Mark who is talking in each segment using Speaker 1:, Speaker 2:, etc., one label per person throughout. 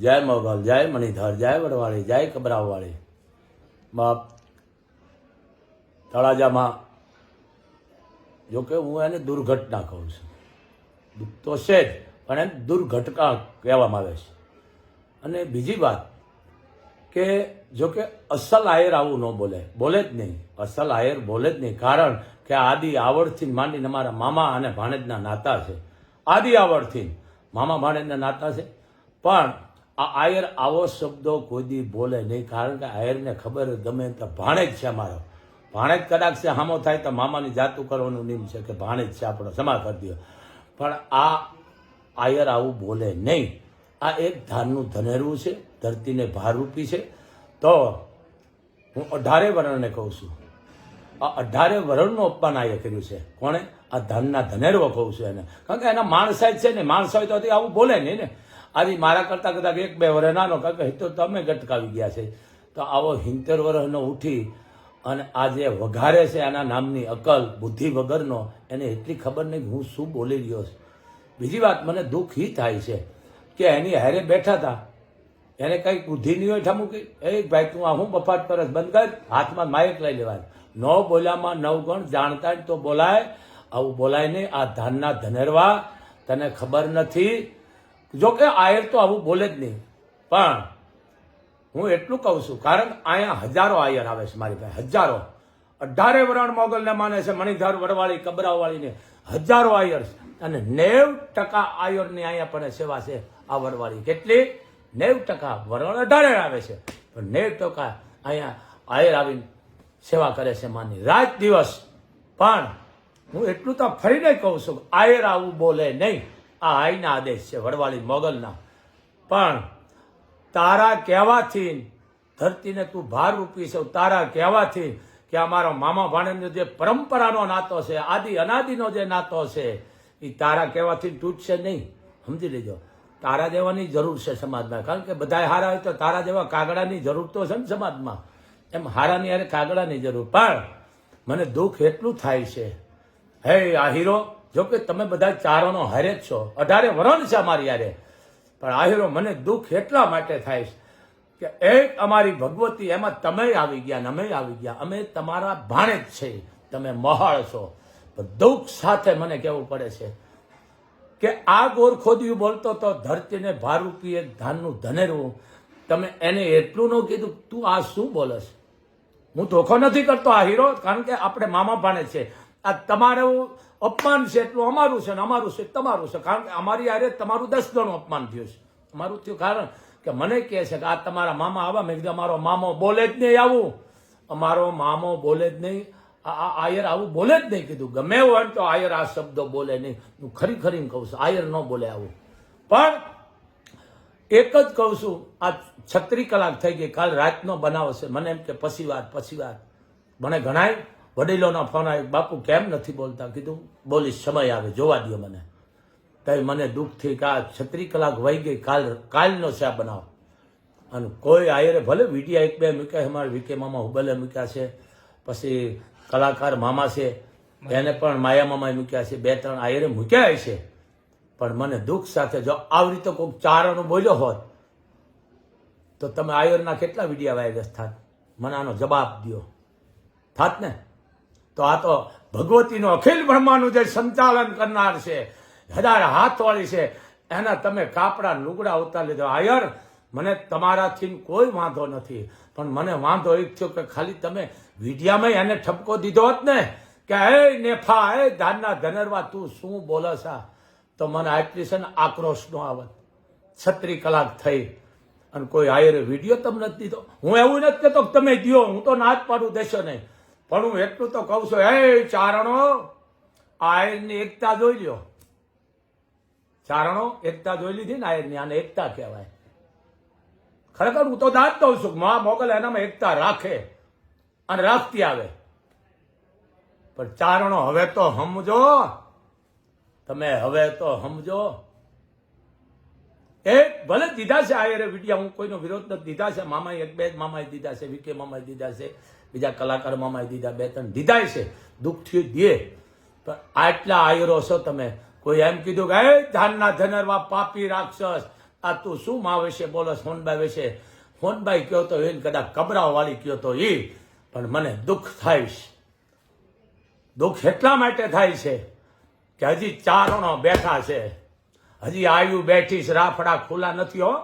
Speaker 1: જય મોગલ જય, મણિધર જય, વડવાળી જય કબરાવવાળી બાપ, તળાજામાં જોકે હું એને દુર્ઘટના કહું છું. દુઃખ તો છે જ, પણ એને દુર્ઘટના કહેવામાં આવે છે. અને બીજી વાત કે જો કે અસલ આયર આવું ન બોલે બોલે જ નહીં. અસલ આયર બોલે જ નહીં, કારણ કે આદિ આવડથી માંડીને મારા મામા અને ભાણેજના નાતા છે. આદિ આવડથી. મામા ભાણેજના નાતા છે. પણ આ આયર આવો શબ્દો કોઈ બોલે નહીં, કારણ કે આયરને ખબર ગમે તો ભાણેજ છે અમારો ભાણેજ કદાચ છે, હામો થાય તો મામાની જાતું કરવાનું નિયમ છે કે ભાણેજ છે આપણો સમા કરી દો પણ આ આયર આવું બોલે નહીં. આ એક ધાનનું ધનેરવું છે, ધરતીને ભારરૂપી છે. તો હું અઢારે વરણને કહું છું. આ અઢારે વરણનું અપમાન આયે કર્યું છે. કોણે? આ ધનના ધનેરવો કહું છું એને. કારણ કે એના માણસાઈ છે ને, માણસ હોય તો આવું બોલે નહીં ને. આજે મારા કરતાં કદાચ એક બે વર્ષ નાનો કારણ કે તો તમે ગટકાવી ગયા છે. તો આવો હિંતેર વર્ષનો ઉઠી અને આ જે વઘારે છે એના નામની અકલ, બુદ્ધિ વગરનો, એને એટલી ખબર નહીં કે હું શું બોલી રહ્યો છું. બીજી વાત, મને દુઃખ ઈ થાય છે કે એની હારે બેઠા હતા એને કંઈક બુદ્ધિ નહીં હોય ઠામુકી એ ભાઈ, તું આ હું બફાટ કરસ બંધ કર, હાથમાં માયક લઈ લેવાય ન બોલ્યામાં નવ ગણ જાણતા જ તો બોલાય. આવું બોલાય નહીં આ ધાનના ધનેરવા, તને ખબર નથી જો કે આયર તો આવું બોલે જ નહીં. પણ હું એટલું કહું છું, કારણ અહીંયા હજારો આયર આવે છે મારી પાસે, હજારો. અઢારે વરણ મોગલને માને છે, મણિધાર, વડવાળી, કબરાવાળીને હજારો આયર અને નેવ ટકા આયરની અહીંયા પણ સેવા છે આ વડવાળી. કેટલી? નેવ ટકા વરણ અઢારે આવે છે. પણ નેવ ટકા અહીંયા આયર આવીને સેવા કરે છે માની રાત દિવસ. પણ હું એટલું તો ફરીને કહું છું, આયર આવું બોલે નહીં. આ આઈના આદેશ છે, વડવાળી મોગલના. પણ તારા કહેવાથી ધરતીને તું ભાર રૂપી છે તારા કહેવાથી કે અમારો મામા ભાણેજનો જે પરંપરાનો નાતો છે, આદિ અનાદિનો જે નાતો છે એ તારા કહેવાથી તૂટશે નહીં. સમજી લેજો. તારા જેવાની જરૂર છે સમાજમાં. કારણ કે બધા હારા હોય તો તારા જેવા કાગડાની જરૂર તો છે ને સમાજમાં. એમ હારાની અરે કાગડાની જરૂર. પણ મને દુઃખ એટલું થાય છે. હે આ હીરો જો કે તમે બધા ચારોનો હારે જ છો. અઢારે વરણ છે અમારી યારે. પણ આહેરો, મને દુઃખ એટલા માટે થાય છે કે એક અમારી ભગવતી એમાં તમે આવી ગયા અમે આવી ગયા. અમે તમારા ભાણે જ છે. તમે મહાળ છો. દુઃખ સાથે મને કહેવું પડે છે કે આ ગોર ખોદિયું બોલતો તો ધરતીને ભારૂપી એક ધાનનું ધનેરવું તમે એને એટલું ન કીધું, તું આ શું બોલશ હું ધોખો નથી કરતો આ હીરો કારણ કે આપણે મામા ભાણે છે. આ તમારું અપમાન છે એટલું અમારું છે ને અમારું છે, તમારું છે. કારણ કે અમારી આરે તમારું દસ ગણું અપમાન થયું છે. અમારું થયું કારણ કે મને કહે છે કે આ તમારા મામા આવા. મેં કીધું, અમારો મામો બોલે જ નહીં આવું. અમારો મામો બોલે જ નહીં. આ આ, આયર આવું બોલે જ નહીં, કીધું. ગમે હોય તો આયર આ શબ્દો બોલે નહીં. હું ખરી ખરી કહું છું, આયર ન બોલે આવું. પણ એક જ કહું છું, આ છત્રી કલાક થઈ ગઈ, કાલ રાતનો બનાવ છે મને એમ કે, પછી વાત પછી વાત. મને ઘણાય વડીલોનો ફોન આવ્યો બાપુ કેમ નથી બોલતા? કીધું, બોલીશ, સમય આવે, જોવા દો મને. તઈ મને દુઃખ થઈ કે આ છત્રી કલાક વહી ગઈ, કાલ, કાલનો આ બનાવ? અને કોઈ આયરે, ભલે વિડીયા એક બે મૂક્યા છે મારા વીકે મામા હુબલે મૂક્યા છે, પછી કલાકાર મામા છે, એને પણ માયા મામા મૂક્યા છે, બે ત્રણ આયરે મૂક્યા છે. પણ મને દુઃખ સાથે, જો આવી રીતે કોઈક ચારણો બોલ્યો હોત, તો તમે આયરના કેટલા વિડીયા વાયરસ થાત? મને આનો જવાબ દો થાત ને? તો આ તો ભગવતીનું અખિલ બ્રહ્માનું જે સંચાલન કરનાર છે, હજાર હાથવાળી છે, એના તમે કાપડા લુગડા ઉતારી લીધો. આયર, મને તમારાથી કોઈ વાંધો નથી, પણ મને વાંધો એ થયો કે ખાલી તમે વિડીયામાં એને ઠપકો દીધો હોત ને, કે હે નેફા હે ધાનના ધનરવા, તું શું બોલસ આ? તો મને આટલી છે ને આક્રોશનો આવત. છત્રી કલાક થઈ અને કોઈ આયરે વીડિયો તમને નથી દીધો. હું એવું નથી કહેતો તમે દો હું તો ના જ પાડું, દેશો નહીં. પણ હું એટલું તો કહું છું, હે ચારણો આયરની એકતા જોઈ લ્યો. ચારણો, એકતા જોઈ લીધી ને આયરની આને એકતા કહેવાય. ખરેખર હું તો દાંત દઉં છું મા મોગલ એનામાં એકતા રાખે અને રાખતી આવે. પણ ચારણો હવે તો સમજો, તમે હવે તો સમજો. એક ભલે દીધા છે આયરે વિડિયા, હું કોઈનો વિરોધ નથી. દીધા છે મામાએ એક, બે જ મામાએ દીધા છે, વિકે મામાએ દીધા છે, બીજા કલાકાર મામાએ દીધા, બે ત્રણ દીધા છે. દુઃખથી દે પણ આટલા આયરો છો તમે. કોઈ એમ કીધું કે, એ ધાનના ધનરવા પાપી રાક્ષસ. આ તું શું માં વિશે બોલો સોનબાઈ વિશે. સોનબાઈ કયો તો એને કદાચ કબરાઓ વાળી કયો તો એ પણ મને દુઃખ થાય છે. દુઃખ એટલા માટે થાય છે કે હજી ચારણો બેઠા છે. હજી આયુ બેઠીશ રાફડા ખુલ્લા નથી હો.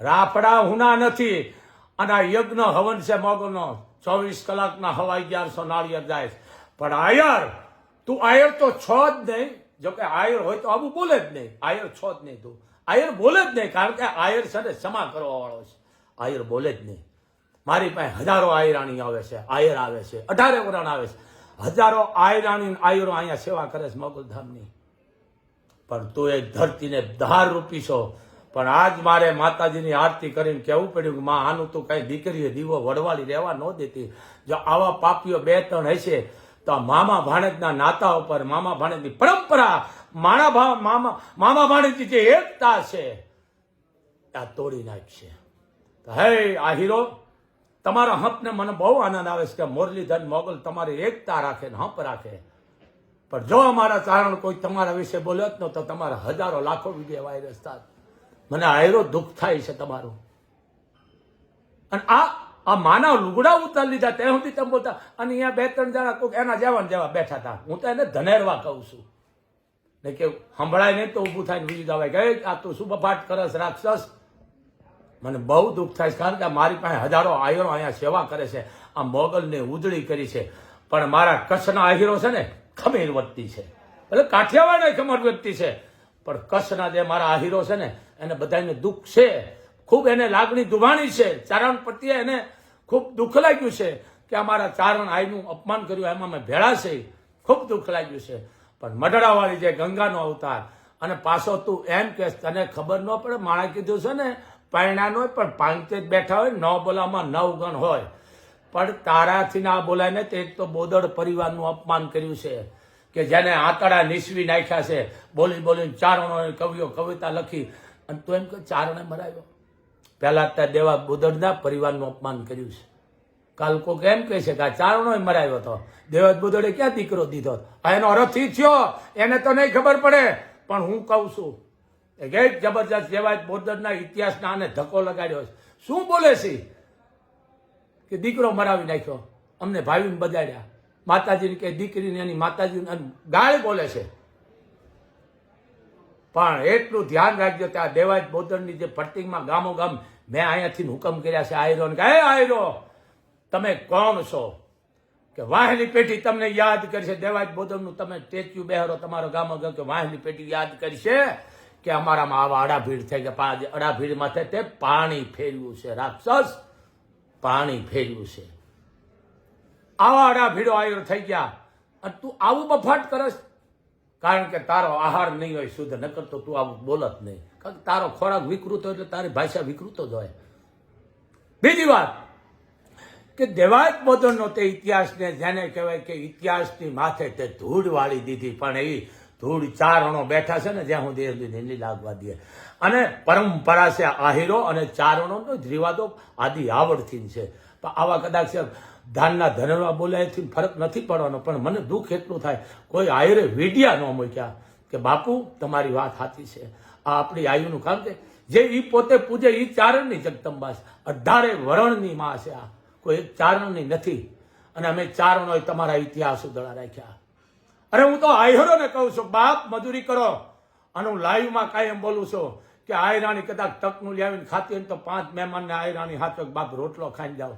Speaker 1: રાફડા હુના નથી. અને આ યજ્ઞ હવન છે મગનો ચોવીસ કલાકના હવા અગિયારસો નાળિયેર જાય. પણ આયર, તું આયર તો છો જ નહીં. જોકે આયર હોય તો આવું બોલે જ નહીં. આયર છો જ નહીં તું. આયર બોલે જ નહીં, કારણ કે આયર છે ને ક્ષમા કરવા વાળો છે. આયર બોલે જ નહીં. મારી પાસે હજારો આયરાણી આવે છે, આયર આવે છે, અઢારે વરણ આવે છે. હજારો આયરાણી આયરો અહીંયા સેવા કરે છે મોગલધામની પણ તું એક ધરતીને ધાર રૂપી છો. પણ આજ મારે માતાજીની આરતી કરીને કહેવું પડ્યું કે માં, આનું તું કાંઈ દીકરીએ દીવો વડવાળી રહેવા ન દેતી. જો આવા પાપીઓ બે ત્રણ હશે, તો આ મામા ભાણેજના નાતા ઉપર, મામા ભાણેજની પરંપરા, માણા ભા, મામા મામા ભાણેજની જે એકતા છે, આ તોડી નાખશે. હે, આ હીરો, તમારા હંપને મને બહુ આનંદ આવે છે કે મોરલીધન મોગલ તમારી એકતા રાખે ને હંપ રાખે. પણ જો અમારા ચારણ કોઈ તમારા વિશે બોલ્યો જ ન, તો તમારા હજારો લાખો વીડિયો વાયરસ થાત મને આયરો દુઃખ થાય છે તમારું. અને આ આ માનવ લુગડા ઉતારી લીધા ત્યાં સુધી તમે બોલતા, અને અહીંયા બે ત્રણ જણા કોઈક એના જેવા ને જેવા બેઠા હતા. હું તો એને ધનેરવા કહું છું. ને કે સંભળાય નહીં તો ઊભું થાય બીજું જવાય ગઈ આ તું શું બફાટ કરસ, રાક્ષસ. મને બહુ દુઃખ થાય છે, કારણ કે મારી પાસે હજારો આયરો અહીંયા સેવા કરે છે. આ મોગલને ઉજળી કરી છે. પણ મારા કચ્છના આહીરો છે ને ખમીર વધતી છે. એટલે કાઠિયાવાડ ખમર વ્યક્તિ છે. પણ કચ્છના જે મારા આહીરો છે ને, એને બધાને દુઃખ છે. ખૂબ એને લાગણી દુભાણી છે. ચારણ પ્રત્યે એને ખૂબ દુઃખ લાગ્યું છે કે અમારા ચારણ આઈનું અપમાન કર્યું, એમાં અમે ભેળા છે. ખૂબ દુઃખ લાગ્યું છે. પણ મઢડાવાળી જે ગંગાનો અવતાર અને પાછો તું એમ કે તને ખબર ન પડે માણા કીધું છે ને પાયણા હોય, પણ પાંચે જ બેઠા હોય ન બોલામાં નવ ગણ હોય. પણ તારાથી ના બોલાય ને તે એક તો બોદળ પરિવારનું અપમાન કર્યું છે કે જેને આંતડા નીસવી નાખ્યા છે. બોલી બોલીને ચારણો કવિઓ કવિતા લખી અને તું એમ કે ચારણે મરાયો. પહેલાં ત્યાં દેવા બોદડના પરિવારનું અપમાન કર્યું છે. કાલ કોક એમ કહે છે કે આ ચારણો મરાયો હતો દેવત બોદડે ક્યાં દીકરો દીધો? આ એનો રથી થયો. એને તો નહીં ખબર પડે. પણ હું કહું છું ગેટ જબરજસ્ત જેવા બોદળના ઇતિહાસના આને ધક્કો લગાડ્યો છે. શું બોલે છે? કે દીકરો મરાવી નાખ્યો. અમને ભાવીને બજાડ્યા માતાજીને કે દીકરીને એની માતાજીને ગાળ બોલે છે. પણ એટલું ધ્યાન રાખજો કે આ દેવાજ બોદરની જે ફટિંગમાં ગામો ગામ મેં અહીંયાથી હુકમ કર્યા છે આયરો કે "હે આયરો, તમે કોણ છો? કે વાહની પેટી તમને યાદ કરશે. દેવાજ બોદરનું તમે સ્ટેચ્યુ બેહરો, તમારો ગામો ગામ કે વાહની પેટી યાદ કરશે કે અમારામાં આવા અડાભીડ થઈ ગયા. પા- અડાભીડ માથે તે પાણી ફેરવ્યું છે, રાક્ષસ. પાણી ફેરવ્યું છે. આવા આડા ભીડો આયરો થઈ ગયા. અને તું આવું બફાટ કરસ, કારણ કે તારો આહાર નહીં હોય, શુદ્ધ ન કરતો, તું આવું બોલત નહીં. કારણ કે તારો ખોરાક વિકૃત હોય એટલે તારી ભાષા વિકૃત જ હોય. બીજી વાત, કે દેવાય બોધનનો તે ઇતિહાસને જેને કહેવાય કે ઇતિહાસની માથે તે ધૂળ વાળી દીધી, પણ એ ધૂળ ચારણો બેઠા છે ને, જ્યાં હું દેહ લીલી લાગવા દે. અને પરંપરા છે આહીરો અને ચારણોનો જ રિવાદો આદિ આવડથી છે. પણ આવા કદાચ ધાનના ધનવા બોલાયથી ફરક નથી પડવાનો, પણ મને દુઃખ એટલું થાય, કોઈ આયરે વીડિયા ન મૂક્યા કે, બાપુ, તમારી વાત સાચી છે. આ આપણી આયુનું કારણ કે, જે એ પોતે પૂજે એ ચારણની જગદંબા છે અઢારે વરણની માં છે આ. કોઈ ચારણની નથી. અને અમે ચારણો તમારા ઇતિહાસ ઉદળા રાખ્યા. અરે હું તો આયરોને કહું છું, બાપ, મજૂરી કરો. અને હું લાઈવમાં કાયમ બોલું છું કે આયરાણી કદાચ તકનું લાવીને ખાતી હોય ને તો પાંચ મહેમાનને આયરાણી હાથો બાપ રોટલો ખાઈને જાઓ.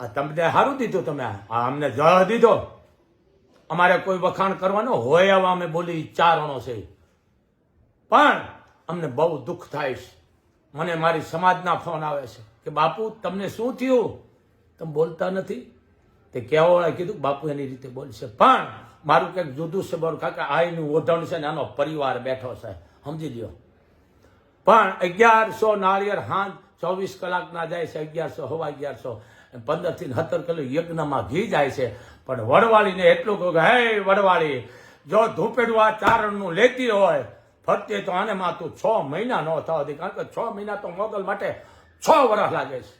Speaker 1: આ તમને સારું દીધું તમે આ? અમને જ દીધો. અમારે કોઈ વખાણ કરવાનો હોય આવા અમે બોલી ચારણો છે. પણ અમને બહુ દુઃખ થાય છે. મને મારી સમાજના ફોન આવે છે કે બાપુ, તમને શું થયું? તમે બોલતા નથી? તે કહેવાવાળા કીધું, બાપુ એની રીતે બોલશે. પણ મારું કંઈક જુદું છે બરોબર કાકા એનું ઓઢણ છે ને આનો પરિવાર બેઠો છે. સમજી લ્યો. પણ અગિયારસો નાળિયેર હાથ ચોવીસ કલાકના જાય છે, અગિયારસો, હવા અગિયારસો. પંદરથી સત્તર કિલો યજ્ઞમાં ઘી જાય છે. પણ વડવાળીને એટલું કહું કે, હે વડવાળી, જો ધૂપેડું આ ચારણનું લેતી હોય, ફરતી તો આને માં તું છ મહિના ન થવા દે. કારણ કે છ મહિના તો મોગલ માટે છ વર્ષ લાગે છે.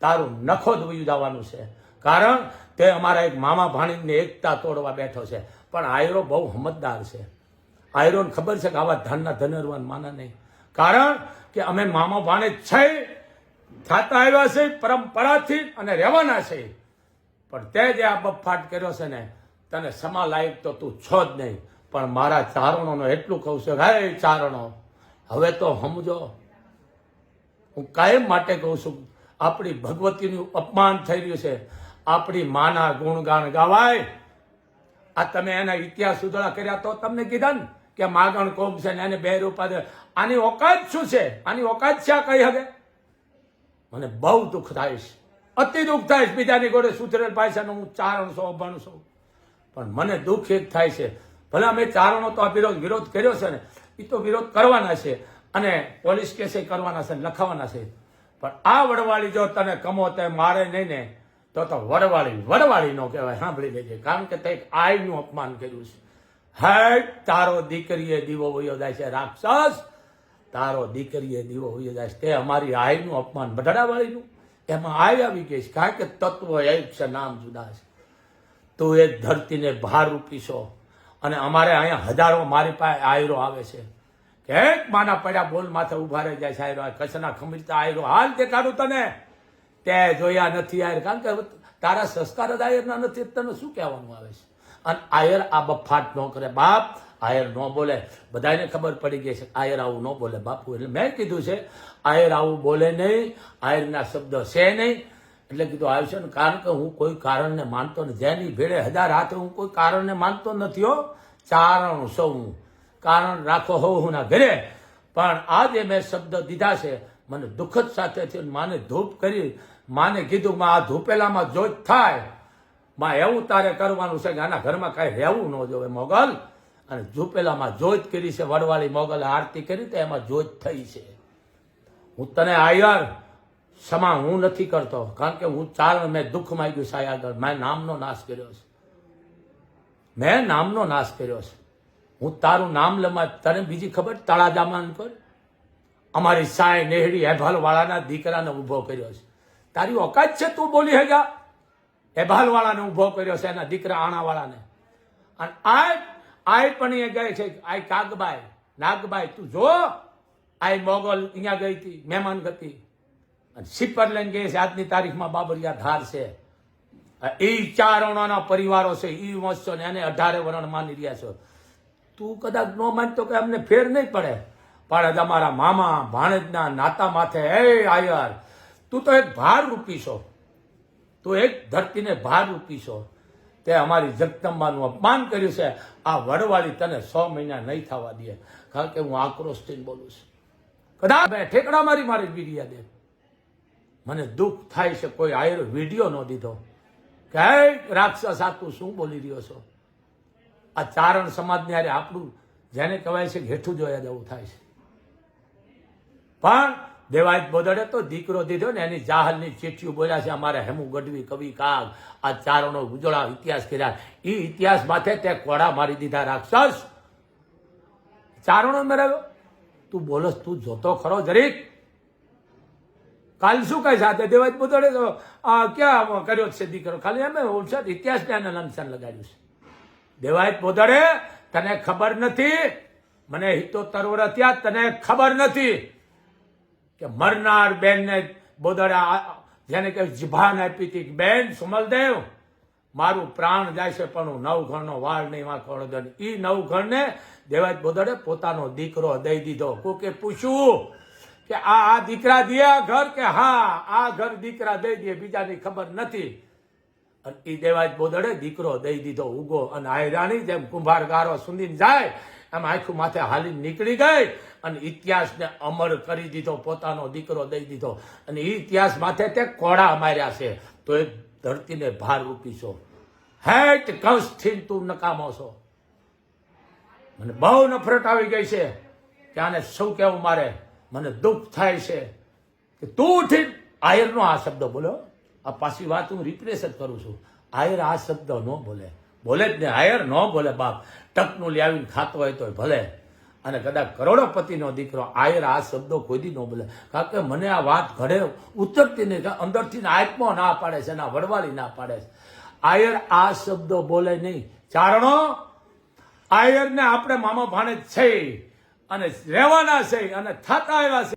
Speaker 1: તારું નખો ધોયું જવાનું છે. કારણ તે અમારા એક મામા ભાણીની એકતા તોડવા બેઠો છે. પણ આયરો બહુ હમતદાર છે. આયરોને ખબર છે કે આવા ધનના ધનરવાન માના નહીં. કારણ કે અમે મામા ભાણે છે. થતા આવ્યા છે, પરંપરાથી અને રહેવાના છે. પણ તે જે આ બફાટ કર્યો છે ને, તને સમા લાયક તો તું છો જ નહીં. પણ મારા ચારણોનો એટલું કહું છું હે ચારણો, હવે તો સમજો. હું કાયમ માટે કહું છું, આપણી ભગવતીનું અપમાન થઈ રહ્યું છે. આપણી માના ગુણગાન ગાવાય. આ તમે એના ઇતિહાસ સુધારા કર્યા તો તમને કીધા ને કે માગણ કોમ છે ને એને બે રૂપા દે. આની ઓકાત શું છે? આની ઓકાત છે આ કઈ હવે? મને બહુ દુઃખ થાય છે. અતિ દુઃખ થાય છે બીજાની ગોળે સુધરેલ પાછાનો હું ચારણ અભણસો અભણ પણ મને દુઃખ એક થાય છે. ભલે અમે ચારણો તો આ વિરોધ વિરોધ કર્યો છે ને એ તો વિરોધ કરવાના છે અને પોલીસ કેસે કરવાના છે લખાવાના છે. પણ આ વડવાળી જો તને કમો તે મારે નહીં ને તો તો વડવાળી વડવાળી નો કહેવાય, સાંભળી લેજે, કારણ કે તે આયનું અપમાન કર્યું છે. હે, તારો દીકરીએ દીવો વયો જાય છે, રાક્ષસ! તારો દીકરીએ દીવો વયો જાય છે, તે અમારી આયનું અપમાન, બઢડાવાળીનું. એમાં આય આવી ગઈ છે, કારણ કે તત્વ એક છે, નામ જુદા છે. તું એ ધરતીને ભાર રૂપીશો અને અમારે અહીંયા હજારો મારી પાસે આયરો આવે છે. કે માના પડ્યા બોલ માથે ઊભા રહી જાય છે આયરો કચ્છના ખમીરતા આયરો, હાલ દેખાડું તને. તે જોયા નથી આયર. કારણ કે તારા સંસ્કાર જ આયરના નથી. તને શું કહેવાનું આવે છે? અને આયર આ બફાટ ન કરે. બાપ, આયર ન બોલે. બધાને ખબર પડી ગઈ છે આયર આવું ન બોલે બાપુ. એટલે મેં કીધું છે, આયર આવું બોલે નહીં. આયરના શબ્દ છે નહીં. એટલે કીધું આવશે ને, કારણ કે હું કોઈ કારણને માનતો નથી. જેની ભેળે હજાર હાથે હું કોઈ કારણને માનતો નથી હો. ચારણ સૌ. હું કારણ રાખો હોવ હું ના ઘરે. પણ આજે મેં શબ્દ દીધા છે. મને દુઃખદ સાથે થયું માને ધૂપ કરી માને કીધું માં, આ ધૂપેલામાં જો થાય. માં, એવું તારે કરવાનું છે કે આના ઘરમાં કાંઈ રહેવું ન જોવે મોગલ? અને ઝૂપેલામાં જોત કરી છે, વડવાળી મોગલે આરતી કરી તો એમાં જોત થઈ છે. હું તને આયર. ક્ષમા હું નથી કરતો. કારણ કે હું ચાર મેં દુઃખ માગ્યું છે આગળ. મેં નામનો નાશ કર્યો છે. મેં નામનો નાશ કર્યો છે? હું તારું નામ લમા તને બીજી ખબર તળાજામાન પર? અમારી સાય નેહડી હેભાલ વાળાના દીકરાને ઊભો કર્યો છે. તારી ઓકાત છે તું બોલી હગા? એ વાળાને ઊભો કર્યો છે એના દીકરા આણા વાળાને અને આ આય પણ એ ગઈ છે, આય કાગબાઈ નાગબાઈ તું જો, આય મોગલ અહીંયા ગઈ હતી, મહેમાન ગતિ અને સિપર લઈને ગઈ છે, આજની તારીખમાં બાબરિયા ધાર છે. એ ચારણોના પરિવારો છે એ વંશ ને એને અઢારે વરણ માની રહ્યા છો. તું કદાચ ન માનતો કે અમને ફેર નહીં પડે. પણ તમારા મામા, ભાણેજના નાતા માથે હે આયર તું તો એક ભાર રૂપી છો. તું એક ધરતીને ભાર રૂપી છો. તે અમારી જગદંબાનું અપમાન કર્યું છે. આ વડવાળી તને સો મહિના નહીં થવા દે. કારણ કે હું આક્રોશથી બોલું છું. કદાચ મેં ઠેકડા મારી મારી વીડિયા દે. મને દુઃખ થાય છે કોઈ આયર વીડિયો ન દીધો. કે રાક્ષસ આ તું શું બોલી રહ્યો છો? આ ચારણ સમાજને હારે આપણું જેને કહેવાય છે હેઠું જોયા જેવું થાય છે. પણ દેવાયત બોદડે તો દીકરો દીધો ને એની જાહલની ચીઠીઓ બોલ્યા છે, અમારે હેમુ ગઢવી, કવિ કાગ, આ ચારણો ઉજળા ઇતિહાસ કર્યા. એ ઇતિહાસ માથે તે કોડા મારી દીધા, રાક્ષસ, ચારણો મેળવ્યો? તું બોલસ, તું જોતો ખરો જરીક. કાલ શું કહે સાથે દેવાયત બોદડે તો, આ ક્યાં કર્યો છે દીકરો? ખાલી એમ ઓછા ઇતિહાસને એને લંચન લગાડ્યું છે. દેવાયત બોદડે તને ખબર નથી? મને હિતો તરવર ત્યાં તને ખબર નથી. કે મરનાર બેનને બોદડા જેને કે જીભાન આપી હતી. બેન સુમલદેવ, મારું પ્રાણ જાય છે, પણ હું નવ ઘરનો વાળ નહીં માં ખોળદન ઈ નવ ઘરને દેવાજ બોદડે પોતાનો દીકરો દઈ દીધો. કોકે પૂછ્યું કે આ આ દીકરા દિયા ઘર કે હા, આ ઘર દીકરા દઈ દે, બીજાની ખબર નથી. અને એ દેવાજ બોદડે દીકરો દઈ દીધો ઉગો અને આયરાણી જેમ કુંભાર ગારો સુંદીને જાય એમ આખું માથે હાલી નીકળી ગઈ અને ઇતિહાસને અમર કરી દીધો, પોતાનો દીકરો દઈ દીધો. અને ઇતિહાસ માથે તે કોડા માર્યા છે. તો એ ધરતીને ભાર રૂપી છો. હેટ કંસથી તું નકામો છો. મને બહુ નફરત આવી ગઈ છે કે આને શું કેવું મારે? મને દુઃખ થાય છે કે તું ઉઠી આયરનો આ શબ્દ બોલો આ પાછી વાત હું રિપ્લેસ જ કરું છું. આયર આ શબ્દ ન બોલે. બોલે જ ને આયર ન બોલે બાપ, ટકનું લાવીને ખાતો હોય તો ભલે. અને કદાચ કરોડોપતિનો દીકરો આયર આ શબ્દો ખોદી ન બોલે. કારણ કે મને આ વાત ઘડે ઉતરતી નહીં અંદરથી આત્મો ના પાડે છે, ના વડવાળી ના પાડે છે. આયર આ શબ્દો બોલે નહીં. ચારણો, આયરને આપણે મામા ભાણે છે. અને રહેવાના છે, અને થતા આવ્યા છે.